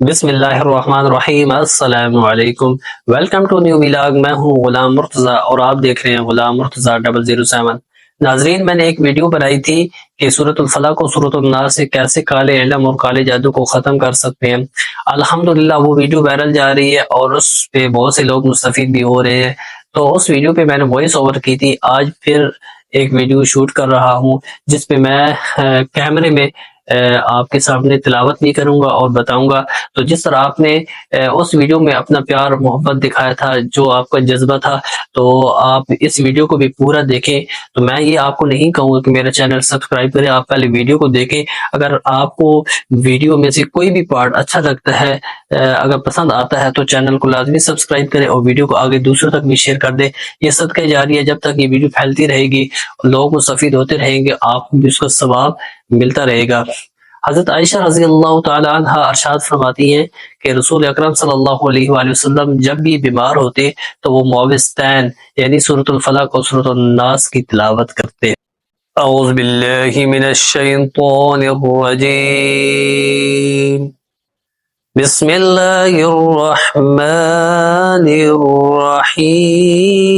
بسم اللہ الرحمن الرحیم، السلام علیکم۔ ویلکم ٹو نیو ویلاگ میں ہوں غلام مرتضی اور آپ دیکھ رہے ہیں Ghulam Murtaza double zero seven ناظرین، میں نے ایک ویڈیو بنائی تھی کہ صورت الفلاح کو صورت الناس سے کیسے کالے علم اور کالے جادو کو ختم کر سکتے ہیں۔ الحمدللہ، وہ ویڈیو وائرل جا رہی ہے اور اس پہ بہت سے لوگ مستفید بھی ہو رہے ہیں۔ تو اس ویڈیو پہ میں نے وائس اوور کی تھی۔ آج پھر ایک ویڈیو شوٹ کر رہا ہوں، جس پہ میں کیمرے میں آپ کے سامنے تلاوت بھی کروں گا اور بتاؤں گا۔ تو جس طرح آپ نے اس ویڈیو میں اپنا پیار، محبت دکھایا تھا، جو آپ کا جذبہ تھا، تو آپ اس ویڈیو کو بھی پورا دیکھیں۔ تو میں یہ آپ کو نہیں کہوں گا کہ میرا چینل سبسکرائب کریں، آپ پہلے ویڈیو کو دیکھیں۔ اگر آپ کو ویڈیو میں سے کوئی بھی پارٹ اچھا لگتا ہے اگر پسند آتا ہے، تو چینل کو لازمی سبسکرائب کریں اور ویڈیو کو آگے دوسروں تک بھی شیئر کر دیں۔ یہ صدقہ جاری ہے جب تک یہ ویڈیو پھیلتی رہے گی، لوگ مستفید ہوتے رہیں گے، آپ کو بھی اس کا ثواب ملتا رہے گا۔ حضرت عائشہ رضی اللہ تعالی عنہ ارشاد فرماتی ہیں کہ رسول اکرم صلی اللہ علیہ وآلہ وسلم جب بھی بیمار ہوتے تو وہ معوذتین یعنی سورۃ الفلق اور سورۃ الناس کی تلاوت کرتے۔ اعوذ باللہ من الشیطان الرجیم۔ بسم اللہ الرحمن الرحیم۔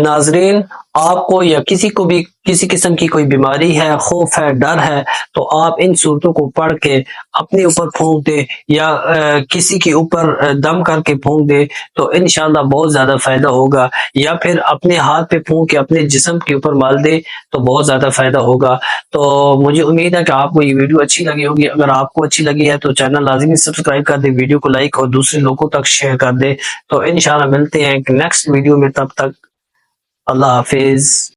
ناظرین، آپ کو یا کسی کو بھی کسی قسم کی کوئی بیماری ہے، خوف ہے، ڈر ہے، تو آپ ان صورتوں کو پڑھ کے اپنے اوپر پھونک دے یا کسی کے اوپر دم کر کے پھونک دے تو انشاءاللہ بہت زیادہ فائدہ ہوگا۔ یا پھر اپنے ہاتھ پہ پھونک کے اپنے جسم کے اوپر مال دے تو بہت زیادہ فائدہ ہوگا۔ تو مجھے امید ہے کہ آپ کو یہ ویڈیو اچھی لگی ہوگی۔ اگر آپ کو اچھی لگی ہے تو چینل لازمی سبسکرائب کر دے ویڈیو کو لائک اور دوسرے لوگوں تک شیئر کر دے تو انشاءاللہ ملتے ہیں نیکسٹ ویڈیو میں، تب تک اللہ حافظ